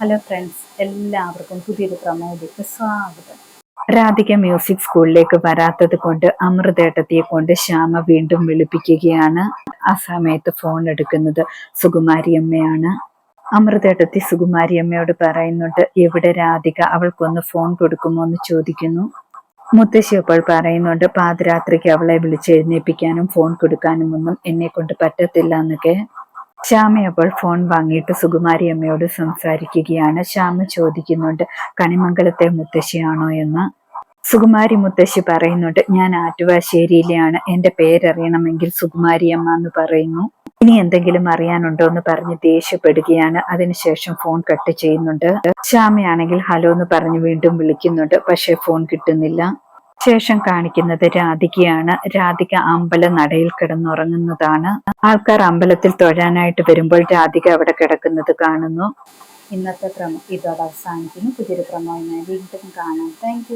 Hello friends എല്ലാവർക്കും പുതിയൊരു പ്രമോദിക്ക് സ്വാഗതം. രാധിക മ്യൂസിക് സ്കൂളിലേക്ക് വരാത്തത് കൊണ്ട് അമൃതേട്ടത്തിയെ കൊണ്ട് ശ്യാമ വീണ്ടും വിളിപ്പിക്കുകയാണ്. ആ സമയത്ത് ഫോൺ എടുക്കുന്നത് സുകുമാരി അമ്മയാണ് അമൃതേട്ടത്തി സുകുമാരി അമ്മയോട് പറയുന്നുണ്ട് എവിടെ രാധിക? അവൾക്കൊന്ന് ഫോൺ കൊടുക്കുമോ എന്ന് ചോദിക്കുന്നു. മുത്തശ്ശി അപ്പോൾ പറയുന്നുണ്ട് പാതിരാത്രിക്ക് അവളെ വിളിച്ചെഴുന്നേൽപ്പിക്കാനും ഫോൺ കൊടുക്കാനും ഒന്നും എന്നെ കൊണ്ട് പറ്റത്തില്ല എന്നൊക്കെ. ശ്യാമ അപ്പോൾ ഫോൺ വാങ്ങിയിട്ട് സുകുമാരി അമ്മയോട് സംസാരിക്കുകയാണ്. ശ്യാമ ചോദിക്കുന്നുണ്ട് കണിമംഗലത്തെ മുത്തശ്ശിയാണോ എന്ന്? സുകുമാരി മുത്തശ്ശി പറയുന്നുണ്ട് ഞാൻ ആറ്റുവാശ്ശേരിയിലെയാണ്. എന്റെ പേരറിയണമെങ്കിൽ സുകുമാരി അമ്മ എന്ന് പറയുന്നു. ഇനി എന്തെങ്കിലും അറിയാനുണ്ടോ എന്ന് പറഞ്ഞ് ദേഷ്യപ്പെടുകയാണ്. അതിനുശേഷം ഫോൺ കട്ട് ചെയ്യുന്നുണ്ട്. ശ്യാമയാണെങ്കിൽ ഹലോ എന്ന് പറഞ്ഞ് വീണ്ടും വിളിക്കുന്നുണ്ട് പക്ഷേ ഫോൺ കിട്ടുന്നില്ല. ശേഷം കാണിക്കുന്നത് രാധികയാണ്. രാധിക അമ്പല നടയിൽ കിടന്നുറങ്ങുന്നതാണ്. ആൾക്കാർ അമ്പലത്തിൽ തൊഴാനായിട്ട് വരുമ്പോൾ രാധിക അവിടെ കിടക്കുന്നത് കാണുന്നു. ഇന്നത്തെ ക്രമം ഇതോടെ അവസാനിക്കുന്നു. പുതിയൊരു ക്രമമായി വീണ്ടും കാണാം. താങ്ക്